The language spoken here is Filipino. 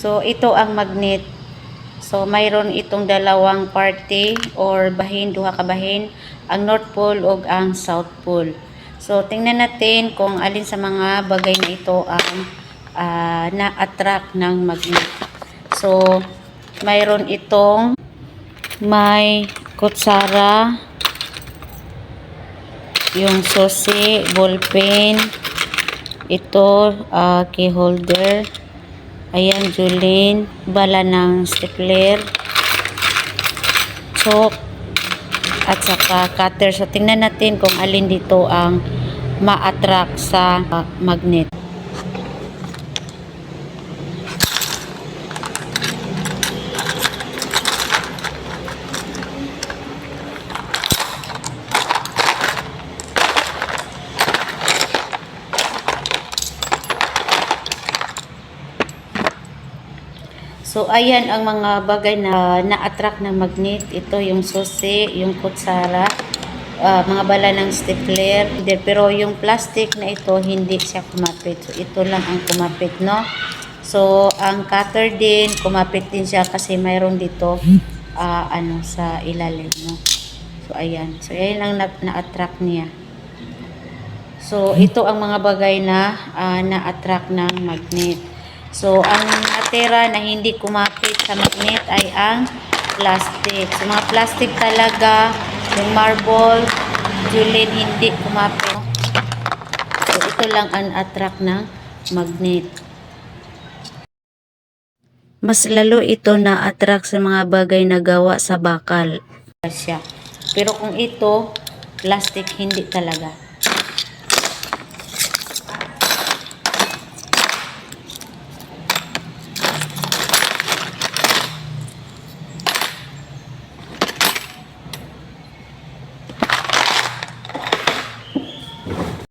So, ito ang magnet. So, mayroon itong dalawang party or bahin, duha ka bahin, ang North Pole o ang South Pole. So, tingnan natin kung alin sa mga bagay na ito ang ah, na-attract ng magnet. So, mayroon itong may kutsara, yung susi, ballpen, ito, ah, key holder, ayan, Julene, bala ng stapler, chalk, at saka cutter. So, tingnan natin kung alin dito ang ma-attract sa magnet. So, ayan ang mga bagay na na-attract ng magnet. Ito yung susi, yung kutsara, ah, mga bala ng stapler. Pero yung plastic na ito, hindi siya kumapit. So, ito lang ang kumapit, no? So, ang cutter din, kumapit din siya kasi mayroon dito ah, ano sa ilalim, no? So, ayan. So, ayan ang na- na-attract niya. So, ito ang mga bagay na ah, na-attract ng magnet. So, ang natira na hindi kumapit sa magnet ay ang plastic. So, mga plastic talaga, yung marble, julin, hindi kumapit. So, ito lang ang attract ng magnet. Mas lalo ito na-attract sa mga bagay na gawa sa bakal. Siya. Pero kung ito, plastic, hindi talaga.